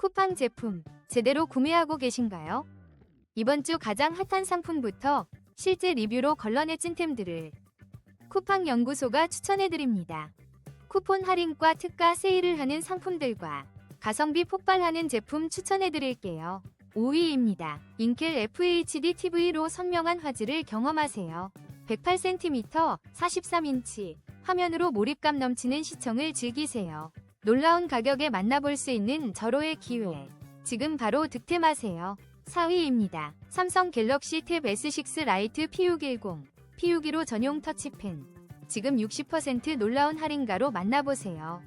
쿠팡 제품 제대로 구매하고 계신가요? 이번 주 가장 핫한 상품부터 실제 리뷰로 걸러내 찐템들을 쿠팡 연구소가 추천해드립니다. 쿠폰 할인과 특가 세일을 하는 상품들과 가성비 폭발하는 제품 추천해드릴게요. 5위입니다. 인켈 FHD TV로 선명한 화질을 경험하세요. 108cm, 43인치 화면으로 몰입감 넘치는 시청을 즐기세요. 놀라운 가격에 만나볼 수 있는 절호의 기회. 지금 바로 득템하세요. 4위입니다. 삼성 갤럭시 탭 S6 라이트 P610, P615 전용 터치펜. 지금 60% 놀라운 할인가로 만나보세요.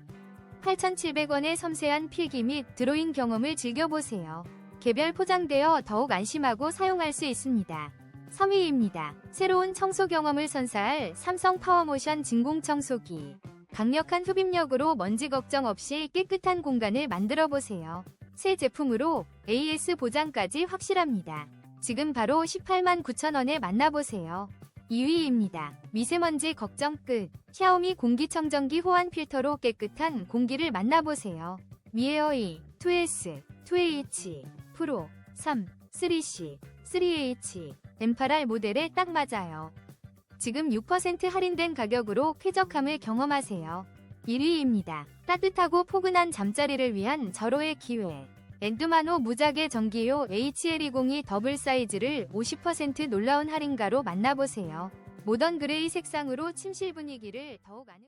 8,700원의 섬세한 필기 및 드로잉 경험을 즐겨보세요. 개별 포장되어 더욱 안심하고 사용할 수 있습니다. 3위입니다. 새로운 청소 경험을 선사할 삼성 파워모션 진공 청소기. 강력한 흡입력으로 먼지 걱정 없이 깨끗한 공간을 만들어 보세요. 새 제품으로 AS 보장까지 확실합니다. 지금 바로 18만 9천원에 만나보세요. 2위입니다. 미세먼지 걱정 끝. 샤오미 공기청정기 호환 필터로 깨끗한 공기를 만나보세요. 미에어이 2S, 2H, 프로, 3, 3C, 3H, M8R 모델에 딱 맞아요. 지금 6% 할인된 가격으로 쾌적함을 경험하세요. 1위입니다. 따뜻하고 포근한 잠자리를 위한 절호의 기회. 엔드마노 무작의 전기요 HL202 더블 사이즈를 50% 놀라운 할인가로 만나보세요. 모던 그레이 색상으로 침실 분위기를 더욱 아늑